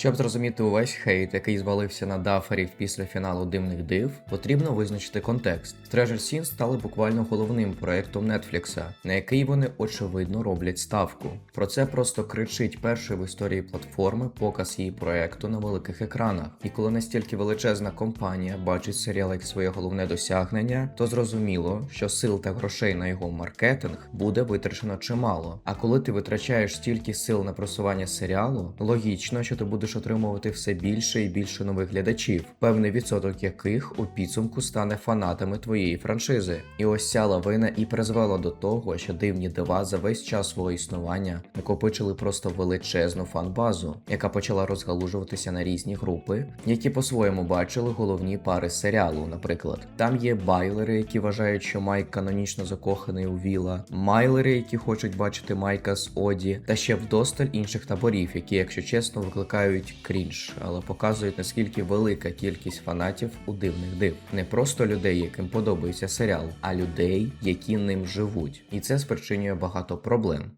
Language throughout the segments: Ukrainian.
Щоб зрозуміти увесь хейт, який звалився на даферів після фіналу дивних див, потрібно визначити контекст. Stranger Things стали буквально головним проектом Нетфлікса, на який вони очевидно роблять ставку. Про це просто кричить перший в історії платформи показ її проекту на великих екранах. І коли настільки величезна компанія бачить серіал як своє головне досягнення, то зрозуміло, що сил та грошей на його маркетинг буде витрачено чимало. А коли ти витрачаєш стільки сил на просування серіалу, логічно, що ти будеш отримувати все більше і більше нових глядачів, певний відсоток яких у підсумку стане фанатами твоєї франшизи. І ось ця лавина і призвела до того, що дивні дива за весь час свого існування накопичили просто величезну фан-базу, яка почала розгалужуватися на різні групи, які по-своєму бачили головні пари серіалу. Наприклад, там є байлери, які вважають, що Майк канонічно закоханий у Віла, майлери, які хочуть бачити Майка з Оді, та ще вдосталь інших таборів, які, якщо чесно, викликають крінж, але показують наскільки велика кількість фанатів у дивних див. Не просто людей, яким подобається серіал, а людей, які ним живуть. І це спричинює багато проблем.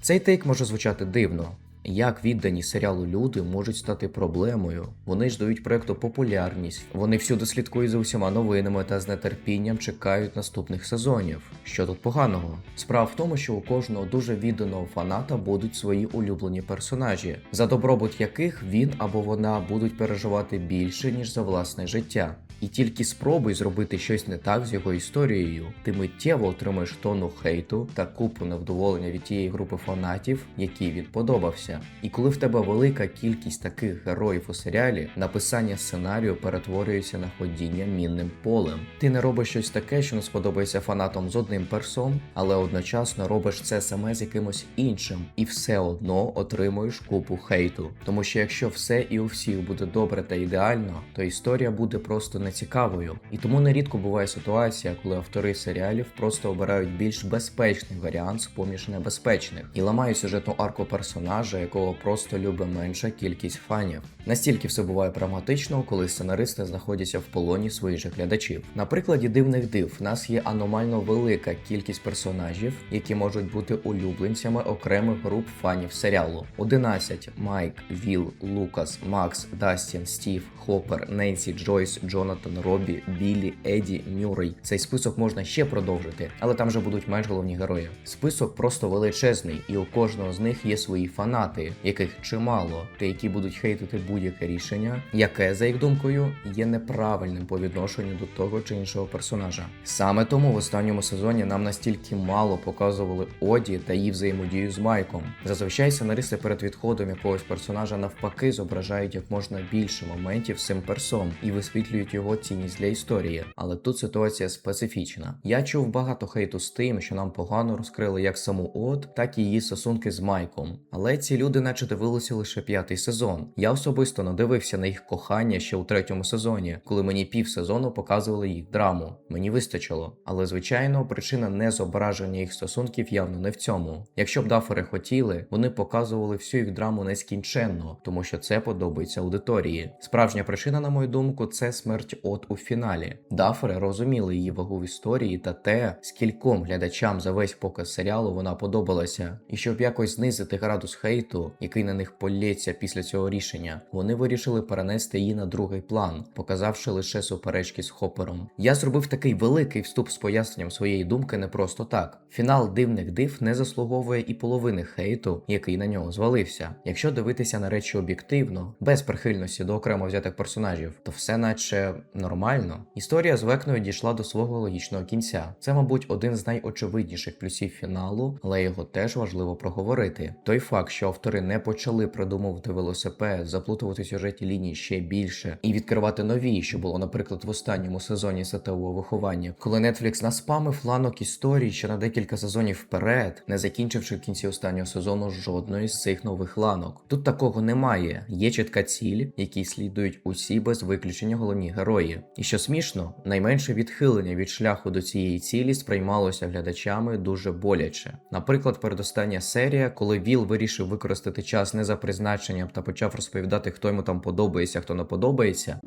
Цей тейк може звучати дивно. Як віддані серіалу люди можуть стати проблемою? Вони ж дають проекту популярність, вони всюди слідкують за усіма новинами та з нетерпінням чекають наступних сезонів. Що тут поганого? Справа в тому, що у кожного дуже відданого фаната будуть свої улюблені персонажі, за добробут яких він або вона будуть переживати більше ніж за власне життя. І тільки спробуй зробити щось не так з його історією, ти миттєво отримаєш тону хейту та купу невдоволення від тієї групи фанатів, якій він подобався. І коли в тебе велика кількість таких героїв у серіалі, написання сценарію перетворюється на ходіння мінним полем. Ти не робиш щось таке, що не сподобається фанатам з одним персом, але одночасно робиш це саме з якимось іншим, і все одно отримуєш купу хейту. Тому що якщо все і у всіх буде добре та ідеально, то історія буде просто нецікавою. І тому нерідко буває ситуація, коли автори серіалів просто обирають більш безпечний варіант з поміж небезпечних і ламають сюжетну арку персонажа, якого просто любить менша кількість фанів. Настільки все буває прагматично, коли сценаристи знаходяться в полоні своїх же глядачів. На прикладі дивних див в нас є аномально велика кількість персонажів, які можуть бути улюбленцями окремих груп фанів серіалу: 11 Майк, Віл, Лукас, Макс, Дастін, Стів, Хоппер, Ненсі, Джойс, Джонатан, Робі, Біллі, Еді, Мюррей. Цей список можна ще продовжити, але там вже будуть менш головні герої. Список просто величезний, і у кожного з них є свої фанати, яких чимало, та які будуть хейтити будь-яке рішення, яке, за їх думкою, є неправильним по відношенню до того чи іншого персонажа. Саме тому в останньому сезоні нам настільки мало показували Оді та її взаємодію з Майком. Зазвичай сценаристи перед відходом якогось персонажа навпаки зображають як можна більше моментів цим персом і висвітлюють його цінність для історії. Але тут ситуація специфічна. Я чув багато хейту з тим, що нам погано розкрили як саму Од, так і її стосунки з Майком. Але ці люди, наче дивилися лише п'ятий сезон. Я особисто надивився на їх кохання ще у третьому сезоні, коли мені пів сезону показували їх драму. Мені вистачило. Але звичайно, причина не зображення їх стосунків явно не в цьому. Якщо б дафери хотіли, вони показували всю їх драму нескінченно, тому що це подобається аудиторії. Справжня причина, на мою думку, це смерть от у фіналі. Дафери розуміли її вагу в історії та те, скільком глядачам за весь показ серіалу вона подобалася, і щоб якось знизити градус хейту, який на них полється після цього рішення, вони вирішили перенести її на другий план, показавши лише суперечки з Хоппером. Я зробив такий великий вступ з поясненням своєї думки не просто так. Фінал дивних див не заслуговує і половини хейту, який на нього звалився. Якщо дивитися на речі об'єктивно, без прихильності до окремо взятих персонажів, то все наче нормально. Історія з Векною дійшла до свого логічного кінця. Це, мабуть, один з найочевидніших плюсів фіналу, але його теж важливо проговорити. Той факт, що автори не почали придумувати велосипед, заплутувати сюжетні лінії ще більше і відкривати нові, що було, наприклад, в останньому сезоні сетевого виховання, коли Netflix наспамив ланок історій ще на декілька сезонів вперед, не закінчивши в кінці останнього сезону жодної з цих нових ланок. Тут такого немає. Є чітка ціль, якій слідують усі без виключення головні герої. І що смішно, найменше відхилення від шляху до цієї цілі сприймалося глядачами дуже боляче. Наприклад, передостання серія, коли Віл вирішив використати час не за призначенням та почав розповідати, хто йому там подобається, хто не подобається.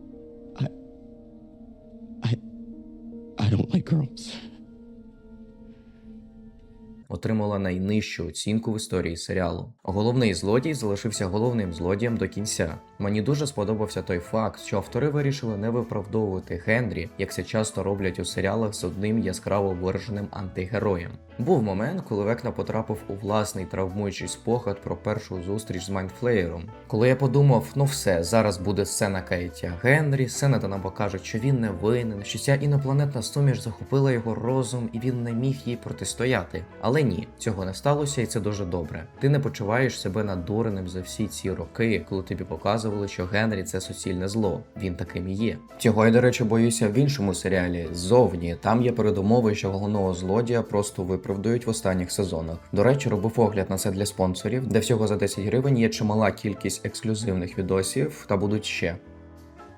I don't like girls. отримала найнижчу оцінку в історії серіалу. Головний злодій залишився головним злодієм до кінця. Мені дуже сподобався той факт, що автори вирішили не виправдовувати Генрі, як це часто роблять у серіалах з одним яскраво вираженим антигероєм. Був момент, коли Векна потрапив у власний травмуючий спогад про першу зустріч з Майндфлеєром. Коли я подумав, ну все, зараз буде сцена каяття Генрі, сцена, де нам покажуть, що він не винен, що ця інопланетна суміш захопила його розум і він не міг їй протистояти. Але ні, цього не сталося, і це дуже добре. Ти не почуваєш себе надуреним за всі ці роки, коли тобі показували, що Генрі це суцільне зло. Він таким і є. Цього я, до речі, боюся в іншому серіалі ззовні. Там є передумови, що головного злодія просто виправдують в останніх сезонах. До речі, робив огляд на це для спонсорів, де всього за 10 гривень є чимала кількість ексклюзивних відосів та будуть ще.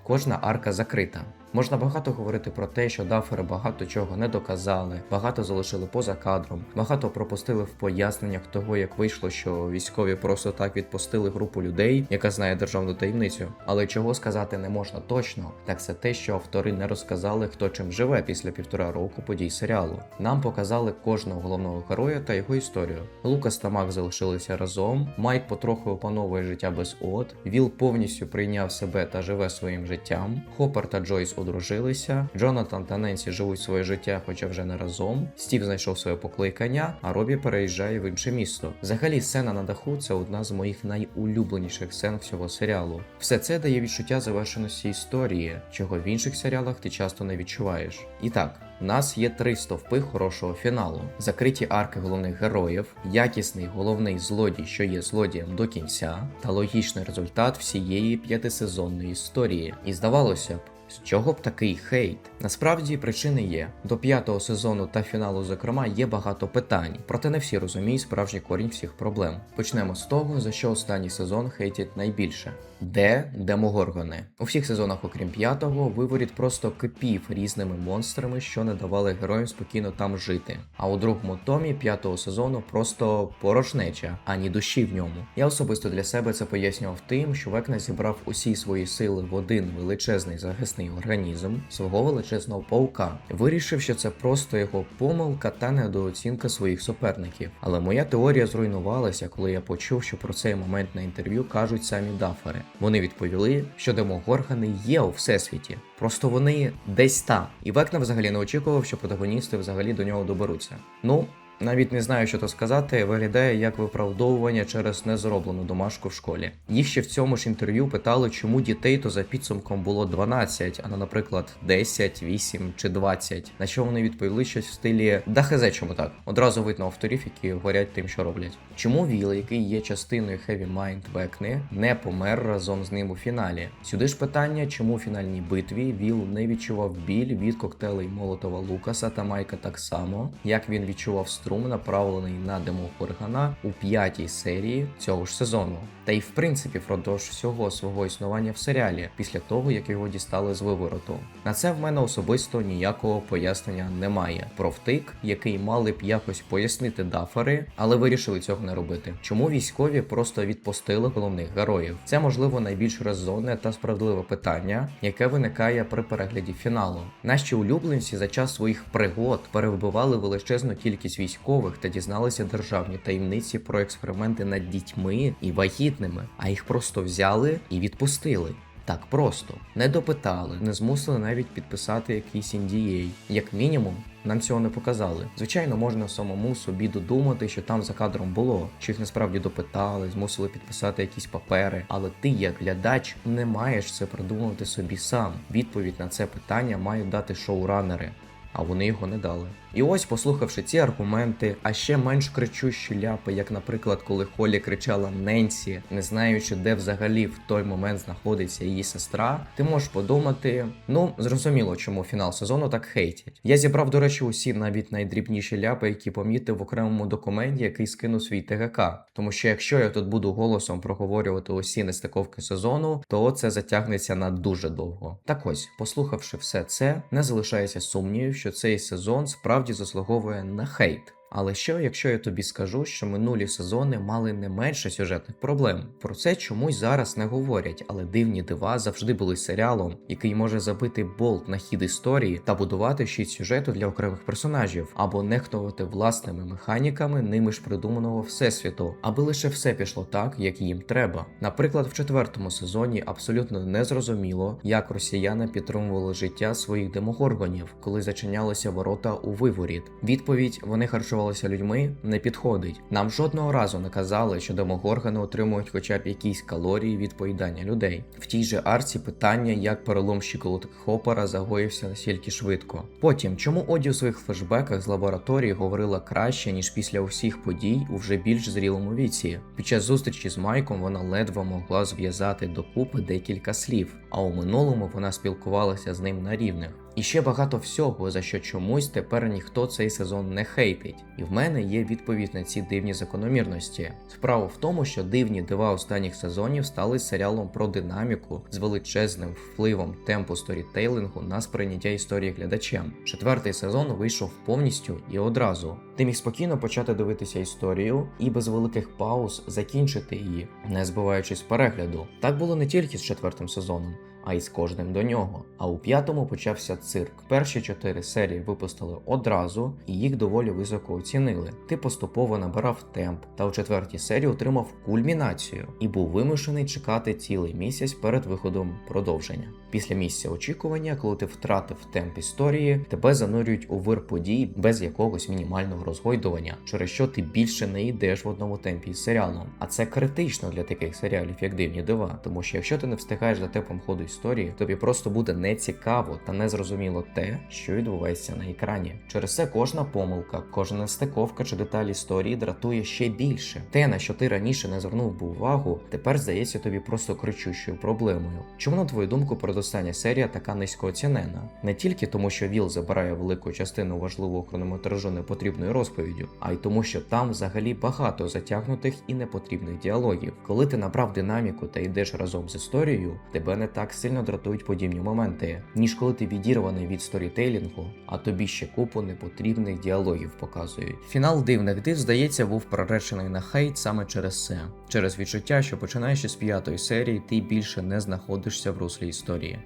Кожна арка закрита. Можна багато говорити про те, що дафери багато чого не доказали, багато залишили поза кадром, багато пропустили в поясненнях того, як вийшло, що військові просто так відпустили групу людей, яка знає державну таємницю. Але чого сказати не можна точно, так це те, що автори не розказали, хто чим живе після півтора року подій серіалу. Нам показали кожного головного героя та його історію. Лукас та Мак залишилися разом. Майк потроху опановує життя без от. Віл повністю прийняв себе та живе своїм життям. Хоппер та Джойс одружилися. Джонатан та Ненсі живуть своє життя, хоча вже не разом. Стів знайшов своє покликання, а Робі переїжджає в інше місто. Взагалі, сцена на даху це одна з моїх найулюбленіших сцен всього серіалу. Все це дає відчуття завершеності історії, чого в інших серіалах ти часто не відчуваєш. І так. У нас є три стовпи хорошого фіналу: закриті арки головних героїв, якісний головний злодій, що є злодієм до кінця, та логічний результат всієї п'ятисезонної історії. І здавалося б. З чого б такий хейт? Насправді причини є. До п'ятого сезону та фіналу, зокрема, є багато питань, проте не всі розуміють справжній корінь всіх проблем. Почнемо з того, за що останній сезон хейтять найбільше. Де демогоргони? У всіх сезонах, окрім п'ятого, виворіт просто кипів різними монстрами, що не давали героям спокійно там жити. А у другому томі п'ятого сезону просто порожнеча, ані душі в ньому. Я особисто для себе це пояснював тим, що Векна зібрав усі свої сили в один величезний захисний організм свого величезного паука, вирішив, що це просто його помилка та недооцінка своїх суперників. Але моя теорія зруйнувалася, коли я почув, що про цей момент на інтерв'ю кажуть самі дафери. Вони відповіли, що демогоргани є у всесвіті. Просто вони десь там. І Векна взагалі не очікував, що протагоністи взагалі до нього доберуться. Ну. Навіть не знаю, що то сказати, виглядає як виправдовування через незроблену домашку в школі. Їх ще в цьому ж інтерв'ю питали, чому дітей то за підсумком було 12, а не, наприклад, 10, 8 чи 20. На що вони відповіли щось в стилі «Да хезе, чому так? Одразу видно авторів, які горять тим, що роблять. Чому Віл, який є частиною Heavy Mind Векни, не помер разом з ним у фіналі? Сюди ж питання, чому у фінальній битві Віл не відчував біль від коктейлей Молотова Лукаса та Майка так само, як він відчував струм, направлений на демогоргана у п'ятій серії цього ж сезону. Та й в принципі впродовж всього свого існування в серіалі, після того як його дістали з вивороту. На це в мене особисто ніякого пояснення немає. Про втик, який мали б якось пояснити дафери, але вирішили цього не робити. Чому військові просто відпустили головних героїв? Це можливо найбільш резонне та справедливе питання, яке виникає при перегляді фіналу. Наші улюбленці за час своїх пригод перевбивали величезну кількість військових та дізналися державні таємниці про експерименти над дітьми і вагітними, а їх просто взяли і відпустили. Так просто не допитали, не змусили навіть підписати якийсь NDA. Як мінімум, нам цього не показали. Звичайно, можна самому собі додумати, що там за кадром було, що їх насправді допитали, змусили підписати якісь папери. Але ти, як глядач, не маєш це придумувати собі сам. Відповідь на це питання мають дати шоуранери. А вони його не дали. І ось, послухавши ці аргументи, а ще менш кричущі ляпи, як, наприклад, коли Холі кричала Ненсі, не знаючи, де взагалі в той момент знаходиться її сестра, ти можеш подумати: ну зрозуміло, чому фінал сезону так хейтять. Я зібрав, до речі, усі навіть найдрібніші ляпи, які помітив в окремому документі, який скинув свій ТГК. Тому що якщо я тут буду голосом проговорювати усі нестиковки сезону, то це затягнеться на дуже довго. Так ось, послухавши все це, не залишається сумнівів, що цей сезон справді заслуговує на хейт. Але що, якщо я тобі скажу, що минулі сезони мали не менше сюжетних проблем? Про це чомусь зараз не говорять, але дивні дива завжди були серіалом, який може забити болт на хід історії та будувати щит сюжету для окремих персонажів, або нехтувати власними механіками ними ж придуманого всесвіту, аби лише все пішло так, як їм треба. Наприклад, в четвертому сезоні абсолютно незрозуміло, як росіяни підтримували життя своїх демогоргонів, коли зачинялися ворота у виворіт. Відповідь вони харчувалися людьми не підходить. Нам жодного разу не казали, що демогоргани отримують хоча б якісь калорії від поїдання людей. В тій же арці питання, як перелом щиколоток Хопера загоївся настільки швидко. Потім, чому Оді у своїх флешбеках з лабораторії говорила краще, ніж після усіх подій у вже більш зрілому віці. Під час зустрічі з Майком вона ледве могла зв'язати докупи декілька слів, а у минулому вона спілкувалася з ним на рівних. І ще багато всього, за що чомусь тепер ніхто цей сезон не хейтить. І в мене є відповідь на ці дивні закономірності. Справа в тому, що дивні дива останніх сезонів стали серіалом про динаміку з величезним впливом темпу сторітейлингу на сприйняття історії глядачем. Четвертий сезон вийшов повністю і одразу. Ти міг спокійно почати дивитися історію і без великих пауз закінчити її, не збиваючись перегляду. Так було не тільки з четвертим сезоном а й з кожним до нього. А у п'ятому почався цирк. Перші чотири серії випустили одразу, і їх доволі високо оцінили. Ти поступово набирав темп, та у четвертій серії отримав кульмінацію і був вимушений чекати цілий місяць перед виходом продовження. Після місця очікування, коли ти втратив темп історії, тебе занурюють у вир подій без якогось мінімального розгойдування, через що ти більше не йдеш в одному темпі з серіалом. А це критично для таких серіалів, як дивні дива, тому що якщо ти не встигаєш за темпом ходу історії, тобі просто буде нецікаво та незрозуміло те, що відбувається на екрані. Через це кожна помилка, кожна стиковка чи деталь історії дратує ще більше. Те, на що ти раніше не звернув би увагу, тепер здається тобі просто кричущою проблемою. Чому на твою думку передостання серія така низько оцінена? Не тільки тому, що Віл забирає велику частину важливого хронометражу непотрібною розповіддю, а й тому, що там взагалі багато затягнутих і непотрібних діалогів. Коли ти набрав динаміку та йдеш разом з історією, тебе не так сильно дратують подібні моменти, ніж коли ти відірваний від сторітейлінгу, а тобі ще купу непотрібних діалогів показують. Фінал дивних див, здається, був проречений на хейт саме через це, через відчуття, що починаючи з п'ятої серії, ти більше не знаходишся в руслі історії.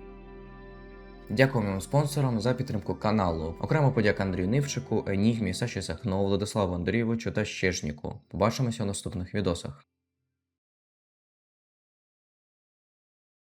Дякуємо спонсорам за підтримку каналу. Окремо подяка Андрію Нивчику, Енігмі, Саші Сахно, Владиславу Андрійовичу та Щежніку. Побачимося у наступних відосах.